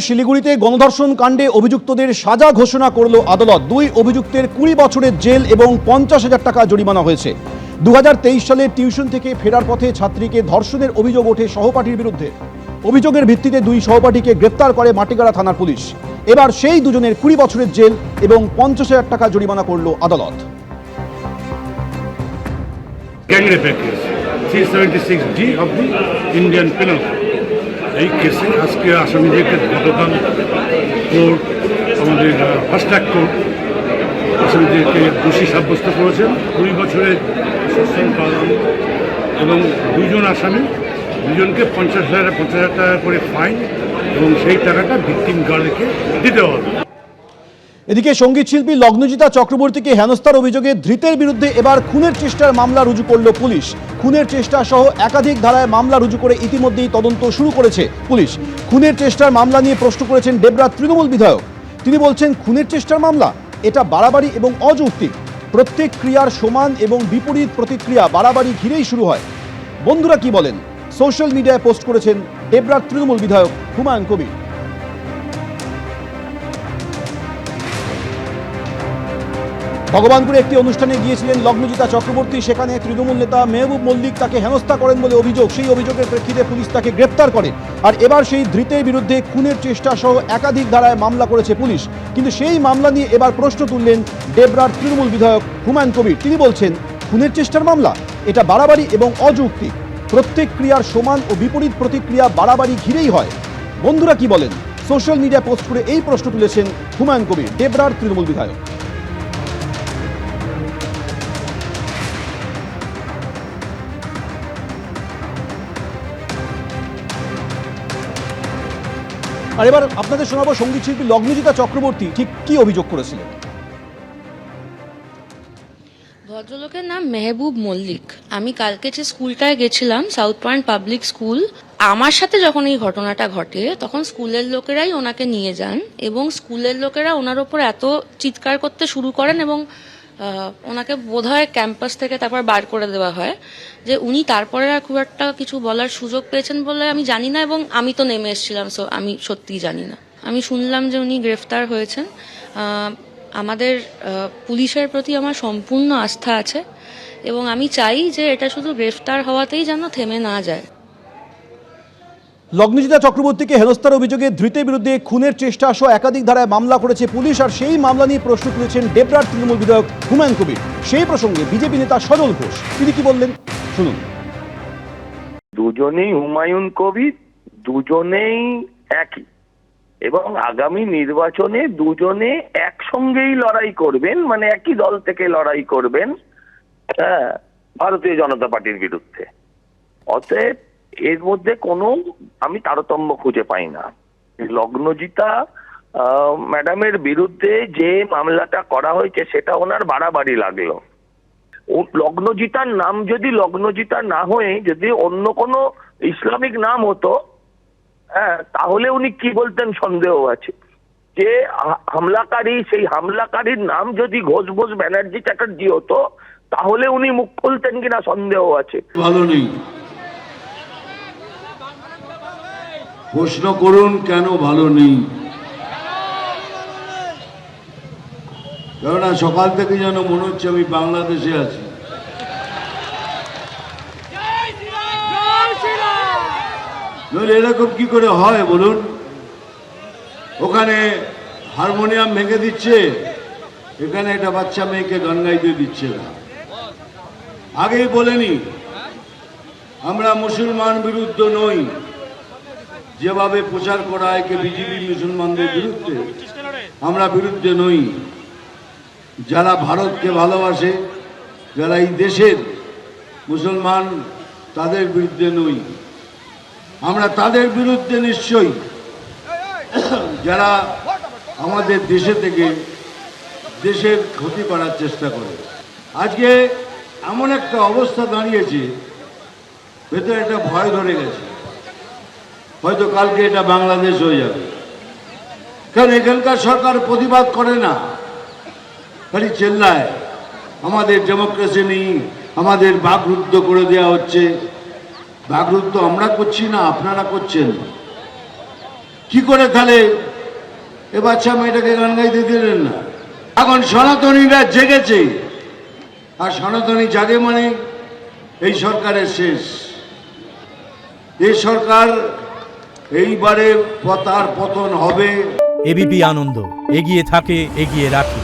শিলিগুড়িতে গণধর্ষণ কাণ্ডে অভিযুক্তদের সাজা ঘোষণা করল আদালত। দুই অভিযুক্তের কুড়ি বছরের জেল এবং পঞ্চাশ হাজার টাকা জরিমানা হয়েছে। দু সালে টিউশন থেকে ফেরার পথে ছাত্রীকে ধর্ষণের অভিযোগ ওঠে সহপাঠীর বিরুদ্ধে। অভিযোগের ভিত্তিতে দুই সহপাঠীকে গ্রেপ্তার করে মাটিগাড়া থানার পুলিশ। এবার সেই দুজনের কুড়ি বছরের জেল এবং পঞ্চাশ হাজার টাকা জরিমানা করল আদালত। এই কেসে আজকে আসামিদেরকে গতকাল কোর্ট, আমাদের ফার্স্ট ট্র্যাক কোর্ট আসামিদেরকে দোষী সাব্যস্ত করেছেন। কুড়ি বছরের সশ্রম পালন এবং দুজন আসামি, দুজনকে পঞ্চাশ হাজার পঞ্চাশ হাজার টাকা করে ফাইন এবং সেই টাকাটা ভিক্টিম গার্ডকে দিতে হবে। এদিকে সংগীত শিল্পী লগ্নজিতা চক্রবর্তীকে হেনস্থার অভিযোগে ধৃতের বিরুদ্ধে এবার খুনের চেষ্টার মামলা রুজু করল পুলিশ। খুনের চেষ্টা সহ একাধিক ধারায় মামলা রুজু করে ইতিমধ্যেই তদন্ত শুরু করেছে পুলিশ। খুনের চেষ্টার মামলা নিয়ে প্রশ্ন করেছেন ডেবরা তৃণমূল বিধায়ক। তিনি বলছেন, খুনের চেষ্টার মামলা, এটা বাড়াবাড়ি এবং অযৌক্তিক। প্রত্যেক ক্রিয়ার সমান এবং বিপরীত প্রতিক্রিয়া বাড়াবাড়ি ঘিরেই শুরু হয়। বন্ধুরা কি বলেন? সোশ্যাল মিডিয়ায় পোস্ট করেছেন ডেবরার তৃণমূল বিধায়ক হুমায়ুন কবির। ভগবানপুরে একটি অনুষ্ঠানে গিয়েছিলেন লগ্নজিতা চক্রবর্তী। সেখানে তৃণমূল নেতা মেহবুব মল্লিক তাকে হেনস্থা করেন বলে অভিযোগ। সেই অভিযোগের প্রেক্ষিতে পুলিশ তাকে গ্রেপ্তার করে। আর এবার সেই ধৃতের বিরুদ্ধে খুনের চেষ্টা সহ একাধিক ধারায় মামলা করেছে পুলিশ। কিন্তু সেই মামলা নিয়ে এবার প্রশ্ন তুললেন ডেবরার তৃণমূল বিধায়ক হুমায়ুন কবির। তিনি বলছেন, খুনের চেষ্টার মামলা, এটা বাড়াবাড়ি এবং অযৌক্তিক। প্রত্যেক ক্রিয়ার সমান ও বিপরীত প্রতিক্রিয়া বাড়াবাড়ি ঘিরেই হয়। বন্ধুরা কি বলেন? সোশ্যাল মিডিয়া পোস্ট করে এই প্রশ্ন তুলেছেন হুমায়ুন কবির ডেবরার তৃণমূল বিধায়ক। আর এবার আপনাদের শোনাবো সংগীত শিল্পী লগ্নজিতা চক্রবর্তী, ঠিক কি অভিযোগ করেছিলেন? ভদ্রলোকের নাম মেহবুব মল্লিক। আমি কালকে যে স্কুলটায় গেছিলাম, সাউথ পয়েন্ট পাবলিক স্কুল, আমার সাথে যখন এই ঘটনাটা ঘটে, তখন স্কুলের লোকেরাই ওনাকে নিয়ে যান এবং স্কুলের লোকেরা ওনার ওপর এত চিৎকার করতে শুরু করেন এবং ওনাকে বোধহয় ক্যাম্পাস থেকে তারপর বার করে দেওয়া হয়, যে উনি তারপরে আর খুব একটা কিছু বলার সুযোগ পেয়েছেন বলে আমি জানি না এবং আমি তো নেমে এসেছিলাম সো আমি সত্যিই জানি না। আমি শুনলাম যে উনি গ্রেফতার হয়েছেন। আমাদের পুলিশের প্রতি আমার সম্পূর্ণ আস্থা আছে এবং আমি চাই যে এটা শুধু গ্রেফতার হওয়াতেই যেন থেমে না যায়। লগ্নজিতা চক্রবর্তীকে হেনস্থার অভিযোগে ধৃতের বিরুদ্ধে খুনের চেষ্টা সহ একাধিক ধারায় মামলা করেছে পুলিশ আর সেই মামলা নিয়ে প্রশ্ন তুলেছেন ডেবরার তৃণমূল বিধায়ক হুমায়ুন কবির। সেই প্রসঙ্গে বিজেপি নেতা সজল ঘোষ। তিনি কি বললেন? শুনুন। দুজনেই হুমায়ুন কবির, দুজনেই একই। এবং আগামী নির্বাচনে দুজনে একসঙ্গেই লড়াই করবেন মানে একই দল থেকে লড়াই করবেন হ্যাঁ ভারতীয় জনতা পার্টির বিরুদ্ধে। অতএব এর মধ্যে কোনো আমি তারতম্য খুঁজে পাই না। লগ্নজিতা ম্যাডামের বিরুদ্ধে যে মামলাটা করা হয়েছে সেটা ওনার বাড়াবাড়ি লাগল। লগ্নজিতার নাম যদি লগ্নজিতা না হয়ে যদি অন্য কোনো ইসলামিক নাম হতো হ্যাঁ তাহলে উনি কি বলতেন সন্দেহ আছে। যে হামলাকারী, সেই হামলাকারীর নাম যদি ঘোষ ঘোষ ব্যানার্জি চ্যাটার্জি হতো, তাহলে উনি মুখ খুলতেন কিনা সন্দেহ আছে। ভালো নেই। প্রশ্ন করুন কেন ভালো নেই? কেননা সকাল থেকে যেন মনে হচ্ছে আমি বাংলাদেশে আছি। নইলে এরকম কি করে হয় বলুন? ওখানে হারমোনিয়াম ভেঙে দিচ্ছে, এখানে একটা বাচ্চা মেয়েকে গান গাইতে দিচ্ছে না। আগেই বলেনি, আমরা মুসলমান বিরুদ্ধ নই। যেভাবে প্রচার করা হয় কে বিজেপি মুসলমানদের বিরুদ্ধে, আমরা বিরুদ্ধে নই। যারা ভারতকে ভালোবাসে, যারা এই দেশের মুসলমান, তাদের বিরুদ্ধে নই। আমরা তাদের বিরুদ্ধে নিশ্চয়ই। যারা আমাদের দেশে থেকে দেশের ক্ষতি করার চেষ্টা করে। আজকে এমন একটা অবস্থা দাঁড়িয়েছে, ভেতরে একটা ভয় ধরে গেছে। হয়তো কালকে এটা বাংলাদেশ হয়ে যাবে। কারণ এখানকার সরকার প্রতিবাদ করে না। খালি চেল্লায়, আমাদের ডেমোক্রেসি নেই, আমাদের বাগরুদ্ধ করে দেওয়া হচ্ছে। বাগরুদ্ধ আমরা করছি না, আপনারা করছেন। কি করে তাহলে? এ বাচ্চা মেয়েটাকে গান গাইতে দিলেন না। এখন সনাতনীরা জেগেছে। আর সনাতনী জাগে মানে এই সরকারের শেষ। এই সরকার এইবারে পতার পতন হবে। এবিপি আনন্দ এগিয়ে থাকে এগিয়ে রাখে।